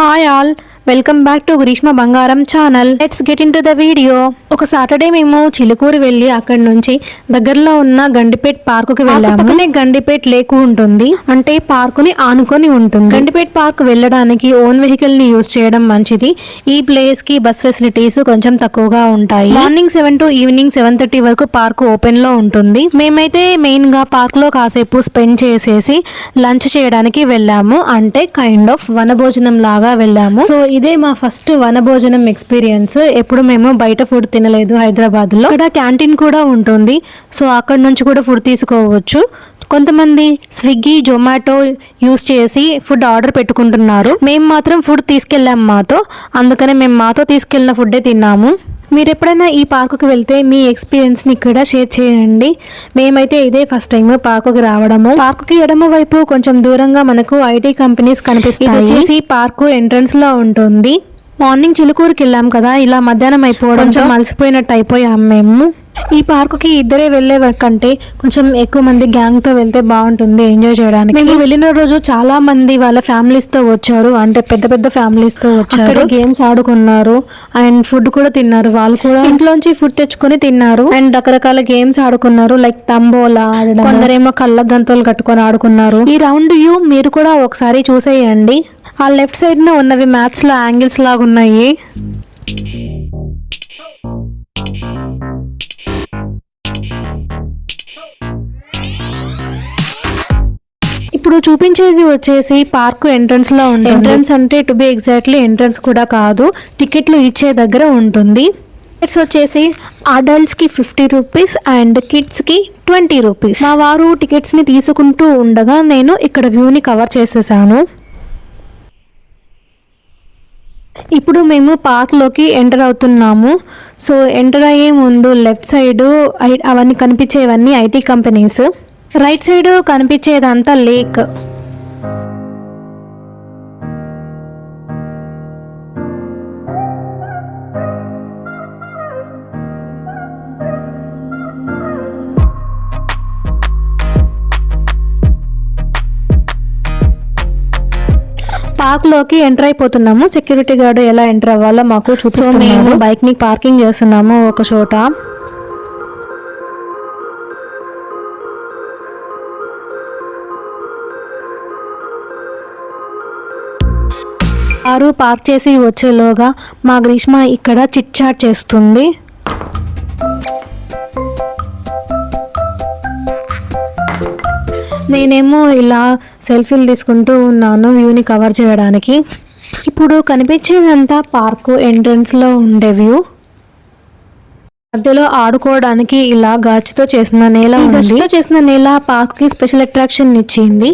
Hi all welcome back to Greeshma Bangaram channel let's get into the video ఒక Saturday మేము చిలుకూరు వెళ్ళి అక్కడి నుంచి దగ్గరలో ఉన్న గండిపేట్ పార్కుకి వెళ్ళాము. గండిపేట్ లేకు ఉంటుంది. అంటే పార్కుని ఆనుకొని ఉంటుంది. గండిపేట్ పార్క్ వెళ్ళడానికి ఓన్ వెహికల్ని యూజ్ చేయడం మంచిది. ఈ ప్లేస్కి బస్ ఫెసిలిటీస్ కొంచెం తక్కువగా ఉంటాయి. Morning seven to evening seven thirty వరకు పార్క్ ఓపెన్లో ఉంటుంది. మేమైతే మెయిన్గా పార్క్లో కాసేపు స్పెండ్ చేసేసి లంచ్ చేయడానికి వెళ్ళాము. అంటే కైండ్ ఆఫ్ వనభోజనం లాగా వెళ్ళాము. సో ఇదే మా ఫస్ట్ వనభోజనం ఎక్స్పీరియన్స్ ఎప్పుడు మేము బయట ఫుడ్ తినలేదు హైదరాబాద్లో ఇక్కడ క్యాంటీన్ కూడా ఉంటుంది. సో అక్కడ నుంచి కూడా ఫుడ్ తీసుకోవచ్చు. కొంతమంది స్విగ్గీ జొమాటో యూస్ చేసి ఫుడ్ ఆర్డర్ పెట్టుకుంటున్నారు. మేము మాత్రం ఫుడ్ తీసుకెళ్ళాము మాతో. అందుకనే మేము మాతో తీసుకెళ్ళిన ఫుడ్డే తిన్నాము. మీరు ఎప్పుడైనా ఈ పార్కుకి వెళ్తే మీ ఎక్స్పీరియన్స్ని ఇక్కడ షేర్ చేయండి. మేమైతే ఇదే ఫస్ట్ టైం పార్కుకి రావడము. పార్కుకి ఎడమ వైపు కొంచెం దూరంగా మనకు ఐటీ కంపెనీస్ కనిపిస్తాయి. వచ్చేసి పార్కు ఎంట్రన్స్లో ఉంటుంది. మార్నింగ్ చిలుకూరుకి వెళ్ళాం కదా ఇలా మధ్యాహ్నం అయిపోవడం కొంచెం అలసిపోయినట్టు అయిపోయాం మేము. ఈ పార్కుకి ఇద్దరే వెళ్ళే కంటే కొంచెం ఎక్కువ మంది గ్యాంగ్తో వెళ్తే బాగుంటుంది ఎంజాయ్ చేయడానికి. మేము వెళ్ళిన రోజు చాలా మంది వాళ్ళ ఫ్యామిలీస్తో వచ్చారు. అంటే పెద్ద పెద్ద ఫ్యామిలీస్తో వచ్చారు గేమ్స్ ఆడుకున్నారు. అండ్ ఫుడ్ కూడా తిన్నారు. వాళ్ళు కూడా ఇంట్లోంచి ఫుడ్ తెచ్చుకొని తిన్నారు. అండ్ రకరకాల గేమ్స్ ఆడుకున్నారు. లైక్ తంబోలా కొందరేమో కళ్ళ గంతులు కట్టుకొని ఆడుకున్నారు. ఈ రౌండ్ వ్యూ మీరు కూడా ఒకసారి చూసేయండి. ఆ లెఫ్ట్ సైడ్లో ఉన్నవి మ్యాథ్స్లో యాంగిల్స్ లాగా ఉన్నాయి ఇప్పుడు చూపించేది వచ్చేసి పార్క్ ఎంట్రన్స్లో ఉంటుంది. ఎంట్రన్స్ అంటే టు బి ఎగ్జాక్ట్లీ ఎంట్రన్స్ కూడా కాదు టికెట్లు ఇచ్చే దగ్గర ఉంటుంది. టికెట్స్ వచ్చేసి అడల్ట్స్కి ఫిఫ్టీ రూపీస్ అండ్ కిడ్స్కి ట్వంటీ రూపీస్ మా వారు టికెట్స్ని తీసుకుంటూ ఉండగా నేను ఇక్కడ వ్యూని కవర్ చేసేసాను. ఇప్పుడు మేము పార్క్లోకి ఎంటర్ అవుతున్నాము. సో ఎంటర్ అయ్యే ముందు లెఫ్ట్ సైడ్ అవన్నీ కనిపించేవన్నీ ఐటీ కంపెనీస్ రైట్ సైడ్ కనిపించేదంతా లేక్. పార్క్లోకి ఎంటర్ అయిపోతున్నాము. సెక్యూరిటీ గార్డ్ ఎలా ఎంటర్ అవ్వాలో మాకు చూపిస్తున్నాము బైక్ని పార్కింగ్ చేస్తున్నాము ఒక చోట. కారు పార్క్ చేసి వచ్చేలోగా మా గ్రీష్మ ఇక్కడ చిట్ చాట్ చేస్తుంది. నేనేమో ఇలా సెల్ఫీలు తీసుకుంటూ ఉన్నాను వ్యూని కవర్ చేయడానికి. ఇప్పుడు కనిపించేదంతా పార్కు ఎంట్రన్స్లో ఉండే వ్యూ. మధ్యలో ఆడుకోవడానికి ఇలా గాజుతో చేసిన నేల గాజుతో చేసిన నేల పార్క్కి స్పెషల్ అట్రాక్షన్ ఇచ్చింది.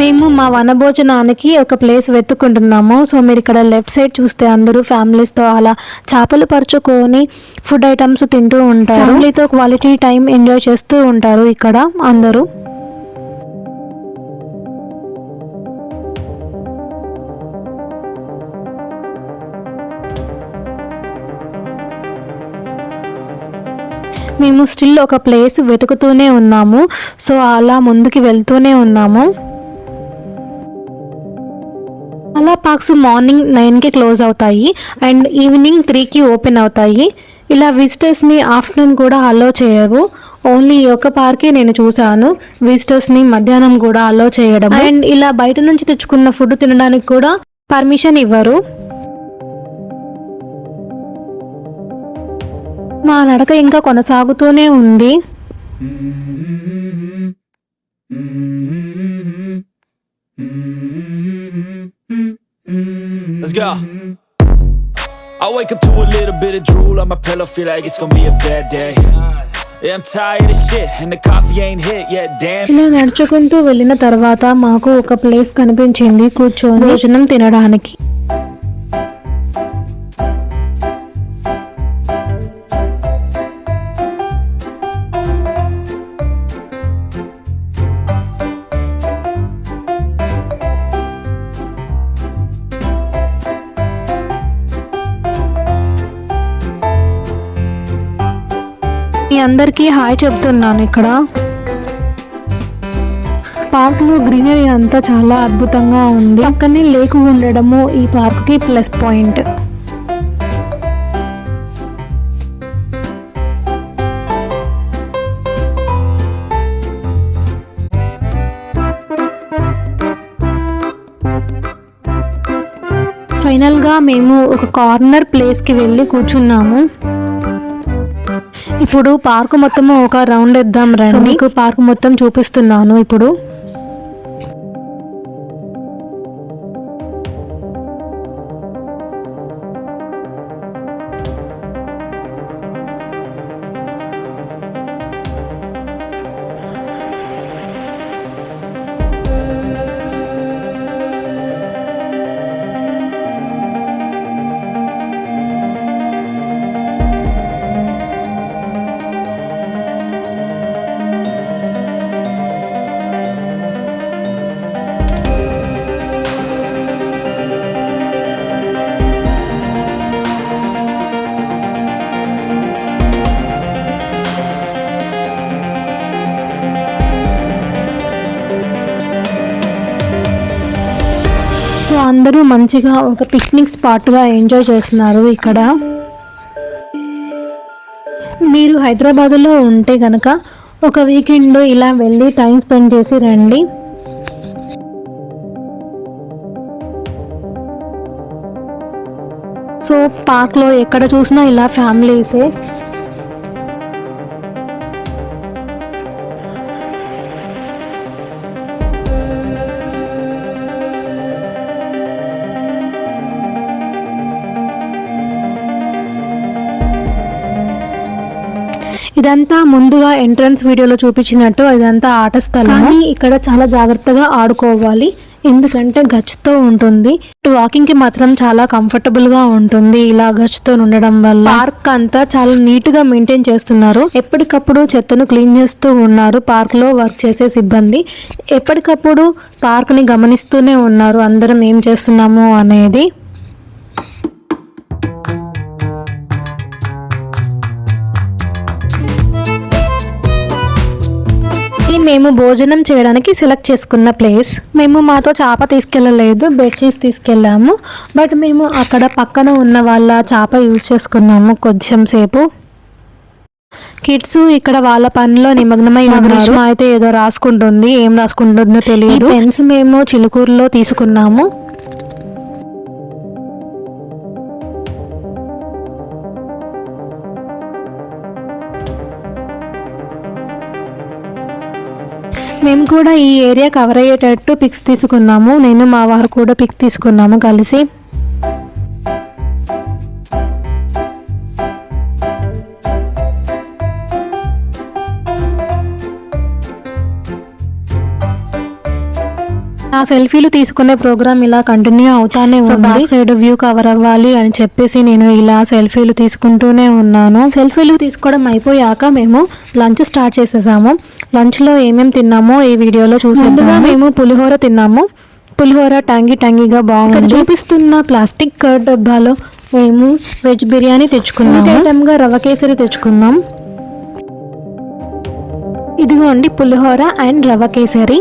మేము మా వనభోజనానికి ఒక ప్లేస్ వెతుక్కుంటున్నాము. సో మీరు ఇక్కడ లెఫ్ట్ సైడ్ చూస్తే అందరూ ఫ్యామిలీస్తో అలా చేపలు పరుచుకొని ఫుడ్ ఐటమ్స్ తింటూ ఉంటారు. ఫ్యామిలీతో క్వాలిటీ టైం ఎంజాయ్ చేస్తూ ఉంటారు ఇక్కడ అందరూ. మేము స్టిల్ ఒక ప్లేస్ వెతుకుతూనే ఉన్నాము. సో అలా ముందుకి వెళ్తూనే ఉన్నాము. అలా పార్క్స్ మార్నింగ్ నైన్కి క్లోజ్ అవుతాయి అండ్ ఈవినింగ్ త్రీకి ఓపెన్ అవుతాయి. ఇలా విజిటర్స్ని ఆఫ్టర్నూన్ కూడా అలో చేయవు. ఓన్లీ ఈ ఒక్క పార్కే నేను చూశాను. విజిటర్స్ని మధ్యాహ్నం కూడా అలో చేయడం అండ్ ఇలా బయట నుంచి తెచ్చుకున్న ఫుడ్ తినడానికి కూడా పర్మిషన్ ఇవ్వరు. మా నడక ఇంకా కొనసాగుతూనే ఉంది. Mm-hmm. Mm-hmm. Mm-hmm. Let's go. I wake up to a little bit of drool on my pillow, feel like it's gonna be a bad day. Yeah, I'm tired of shit, and the coffee ain't hit yet, damn. ఇలా నడుచుకుంటూ వెళ్ళిన తర్వాత మాకు ఒక place కనిపించింది కూర్చొని భోజనం తినడానికి మీ అందరికీ హాయ్ చెప్తున్నాను ఇక్కడ. పార్క్లో గ్రీనరీ అంతా చాలా అద్భుతంగా ఉంది. పక్కనే లేక్ ఉండడము ఈ పార్క్కి ప్లస్ పాయింట్. ఫైనల్గా మేము ఒక కార్నర్ ప్లేస్కి వెళ్ళి కూర్చున్నాము. ఇప్పుడు పార్క్ మొత్తం ఒక రౌండ్ ఇద్దాం రండి. మీకు పార్క్ మొత్తం చూపిస్తున్నాను ఇప్పుడు. అందరూ మంచిగా ఒక పిక్నిక్ స్పాట్గా ఎంజాయ్ చేస్తున్నారు ఇక్కడ. మీరు హైదరాబాద్లో ఉంటే కనుక ఒక వీకెండ్ ఇలా వెళ్ళి టైం స్పెండ్ చేసి రండి. సో పార్క్లో ఎక్కడ చూసినా ఇలా ఫ్యామిలీసే ఇదంతా ముందుగా ఎంట్రన్స్ వీడియోలో చూపించినట్టు ఇదంతా ఆట స్థలం కానీ ఇక్కడ చాలా జాగ్రత్తగా ఆడుకోవాలి. ఎందుకంటే గచ్చుతో ఉంటుంది. వాకింగ్కి మాత్రం చాలా కంఫర్టబుల్గా ఉంటుంది. ఇలా గచ్చుతో ఉండడం వల్ల పార్క్ అంతా చాలా నీట్గా మెయింటైన్ చేస్తున్నారు. ఎప్పటికప్పుడు చెత్తను క్లీన్ చేస్తూ ఉన్నారు. పార్క్లో వర్క్ చేసే సిబ్బంది ఎప్పటికప్పుడు పార్క్ని గమనిస్తూనే ఉన్నారు. అందరం ఏం చేస్తున్నాము అనేది మేము భోజనం చేయడానికి సెలెక్ట్ చేసుకున్న ప్లేస్ మేము మాతో చేప తీసుకెళ్ళలేదు బెడ్షీట్స్ తీసుకెళ్ళాము. బట్ మేము అక్కడ పక్కన ఉన్న వాళ్ళ చేప యూజ్ చేసుకున్నాము కొంచెం సేపు. కిడ్స్ ఇక్కడ వాళ్ళ పనిలో నిమగ్నమై ఉన్నారు. అయితే ఏదో రాసుకుంటుంది ఏం రాసుకుంటుందో తెలియదు. పెన్స్ మేము చిలుకూరులో తీసుకున్నాము. మేము కూడా ఈ ఏరియా కవర్ అయ్యేటట్టు పిక్స్ తీసుకున్నాము. నేను మా వారు కూడా పిక్స్ తీసుకున్నాము కలిసి. ఆ సెల్ఫీలు తీసుకునే ప్రోగ్రామ్ ఇలా కంటిన్యూ అవుతానే ఉంది. సైడ్ వ్యూ కవర్ అవ్వాలి అని చెప్పేసి నేను ఇలా సెల్ఫీలు తీసుకుంటూనే ఉన్నాను. సెల్ఫీలు తీసుకోవడం అయిపోయాక మేము లంచ్ స్టార్ట్ చేసేసాము. లంచ్లో ఏమేమి తిన్నామో ఈ వీడియోలో చూసేద్దాం మేము పులిహోర తిన్నాము. పులిహోర ట్యాంగి ట్యాంగిగా బాగుంది. చూపిస్తున్న ప్లాస్టిక్ కర్డ్ డబ్బాలో మేము వెజ్ బిర్యానీ తెచ్చుకున్నాము. ఐటమ్గా రవ కేసరి తెచ్చుకున్నాం. ఇదిగోండి పులిహోర అండ్ రవ కేసరి.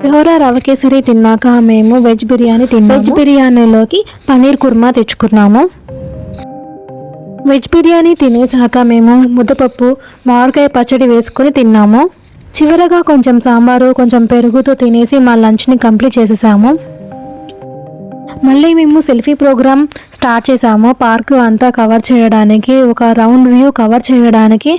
పులిహోర రవ కేసరి తిన్నాక మేము వెజ్ బిర్యానీ తిన్నాము. వెజ్ బిర్యానీలోకి పనీర్ కుర్మా తెచ్చుకున్నాము. వెజ్ బిర్యానీ తినేసాక మేము ముద్దపప్పు మామిడికాయ పచ్చడి వేసుకొని తిన్నాము. చివరగా కొంచెం సాంబారు కొంచెం పెరుగుతో తినేసి మా లంచ్ని కంప్లీట్ చేసేసాము. మళ్ళీ మేము సెల్ఫీ ప్రోగ్రామ్ స్టార్ట్ చేసాము పార్క్ అంతా కవర్ చేయడానికి ఒక రౌండ్ వ్యూ కవర్ చేయడానికి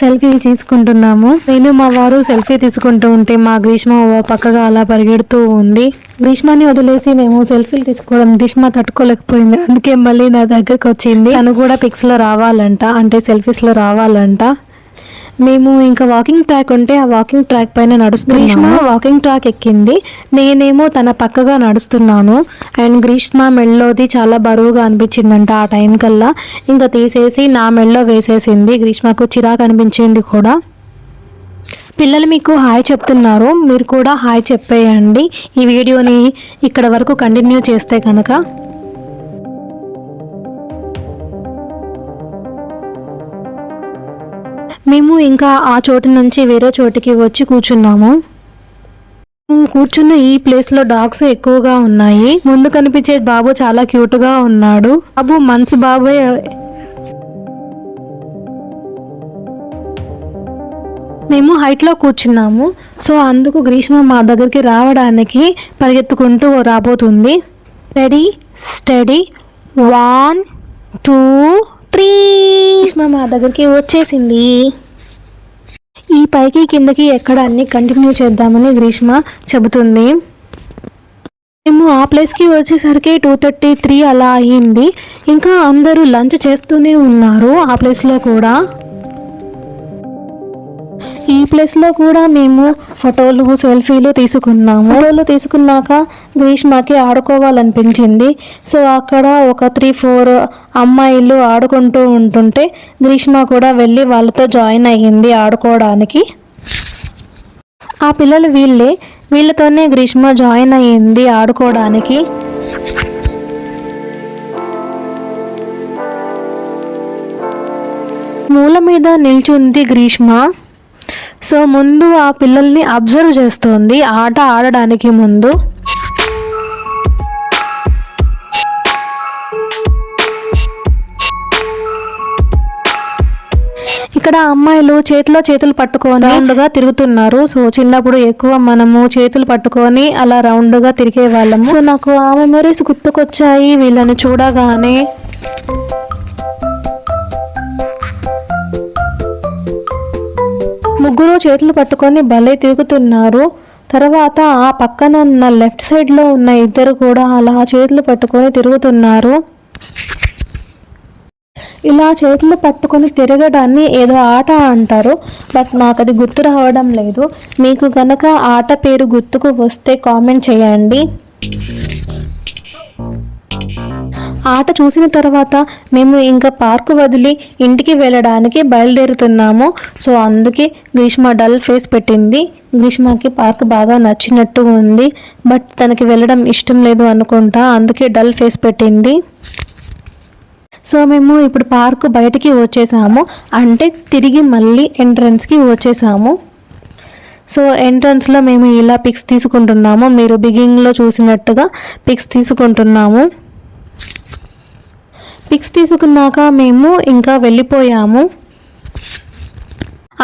సెల్ఫీ తీసుకుంటున్నాము. నేను మా వారు సెల్ఫీ తీసుకుంటూ ఉంటే మా గ్రీష్మ పక్కగా అలా పరిగెడుతూ ఉంది. గ్రీష్మని వదిలేసి మేము సెల్ఫీలు తీసుకోవడం గ్రీష్మ తట్టుకోలేకపోయింది. అందుకే మళ్ళీ నా దగ్గరకు వచ్చింది తను కూడా పిక్స్లో రావాలంట అంటే సెల్ఫీస్లో రావాలంట. మేము ఇంకా వాకింగ్ ట్రాక్ ఉంటే ఆ వాకింగ్ ట్రాక్ పైన గ్రీష్మ వాకింగ్ ట్రాక్ ఎక్కింది. నేనేమో తన పక్కగా నడుస్తున్నాను. అండ్ గ్రీష్మ మెళ్ళోది చాలా బరువుగా అనిపించిందంట ఆ టైం కల్లా. ఇంకా తీసేసి నా మెళ్ళో వేసేసింది. గ్రీష్మకు చిరాకు అనిపించింది కూడా. పిల్లలు మీకు హాయ్ చెప్తున్నారు. మీరు కూడా హాయ్ చెప్పేయండి. ఈ వీడియోని ఇక్కడ వరకు కంటిన్యూ చేస్తే కనుక. మేము ఇంకా ఆ చోటు నుంచి వేరే చోటికి వచ్చి కూర్చున్నాము. మేము కూర్చున్న ఈ ప్లేస్లో డాగ్స్ ఎక్కువగా ఉన్నాయి. ముందు కనిపించే బాబు చాలా క్యూట్గా ఉన్నాడు. బాబు మంచి బాబే. మేము హైట్లో కూర్చున్నాము. సో అందుకు గ్రీష్మ మా దగ్గరికి రావడానికి పరిగెత్తుకుంటూ రాబోతుంది. Ready steady one two three మా దగ్గరికి వచ్చేసింది. ఈ పైకి కిందకి ఎక్కడ అన్ని కంటిన్యూ చేద్దామని గ్రీష్మ చెబుతుంది. మేము ఆ ప్లేస్కి వచ్చేసరికి టూ థర్టీ త్రీ అలా అయ్యింది ఇంకా అందరూ లంచ్ చేస్తూనే ఉన్నారు ఆ ప్లేస్లో కూడా. ఈ ప్లేస్లో కూడా మేము ఫోటోలు సెల్ఫీలు తీసుకున్నాము. ఫోటోలు తీసుకున్నాక గ్రీష్మకి ఆడుకోవాలనిపించింది. సో అక్కడ ఒక త్రీ ఫోర్ అమ్మాయిలు ఆడుకుంటూ ఉంటుంటే గ్రీష్మ కూడా వెళ్ళి వాళ్ళతో జాయిన్ అయ్యింది ఆడుకోవడానికి. ఆ పిల్లలు వీళ్ళే. వీళ్ళతోనే గ్రీష్మ జాయిన్ అయ్యింది ఆడుకోవడానికి. మూల మీద నిల్చుంది గ్రీష్మ. సో ముందు ఆ పిల్లల్ని అబ్జర్వ్ చేస్తుంది. ఆట ఆడడానికి ముందు. ఇక్కడ అమ్మాయిలు చేతిలో చేతులు పట్టుకొని రౌండ్గా తిరుగుతున్నారు. సో చిన్నప్పుడు ఎక్కువ మనము చేతులు పట్టుకొని అలా రౌండ్గా తిరిగే వాళ్ళము. సో నాకు ఆ మెమరీస్ గుర్తుకొచ్చాయి. వీళ్ళని చూడగానే ముగ్గురు చేతులు పట్టుకొని భలే తిరుగుతున్నారు. తర్వాత ఆ పక్కన ఉన్న లెఫ్ట్ సైడ్లో ఉన్న ఇద్దరు కూడా అలా చేతులు పట్టుకొని తిరుగుతున్నారు. ఇలా చేతులు పట్టుకొని తిరగడాన్ని ఏదో ఆట అంటారు బట్ నాకు అది గుర్తు రావడం లేదు. మీకు గనక ఆట పేరు గుర్తుకు వస్తే కామెంట్ చేయండి. ఆట చూసిన తర్వాత మేము ఇంకా పార్కు వదిలి ఇంటికి వెళ్ళడానికి బయలుదేరుతున్నాము. సో అందుకే గ్రీష్మ డల్ ఫేస్ పెట్టింది. గ్రీష్మకి పార్క్ బాగా నచ్చినట్టు ఉంది. బట్ తనకి వెళ్ళడం ఇష్టం లేదు అనుకుంటా అందుకే డల్ ఫేస్ పెట్టింది. సో మేము ఇప్పుడు పార్క్ బయటికి వచ్చేసాము. అంటే తిరిగి మళ్ళీ ఎంట్రన్స్కి వచ్చేసాము. సో ఎంట్రన్స్లో మేము ఇలా పిక్స్ తీసుకుంటున్నాము. మీరు బిగినింగ్లో చూసినట్టుగా పిక్స్ తీసుకుంటున్నాము. పిక్స్ తీసుకున్నాక మేము ఇంకా వెళ్ళిపోయాము.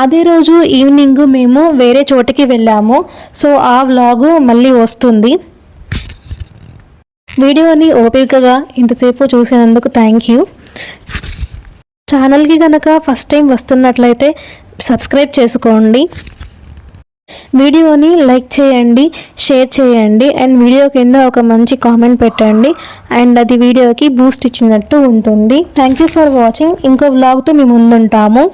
అదే రోజు ఈవినింగ్ మేము వేరే చోటికి వెళ్ళాము. సో ఆ వ్లాగు మళ్ళీ వస్తుంది. వీడియోని ఓపికగా ఇంతసేపు చూసినందుకు థ్యాంక్ యూ ఛానల్కి కనుక ఫస్ట్ టైం వస్తున్నట్లయితే సబ్స్క్రైబ్ చేసుకోండి. వీడియోని లైక్ చేయండి షేర్ చేయండి అండ్ వీడియో కింద ఒక మంచి కామెంట్ పెట్టండి. అండ్ అది వీడియోకి బూస్ట్ ఇచ్చినట్టు ఉంటుంది. థ్యాంక్ యూ ఫర్ వాచింగ్ ఇంకో వ్లాగ్తో మేము ముందుంటాము.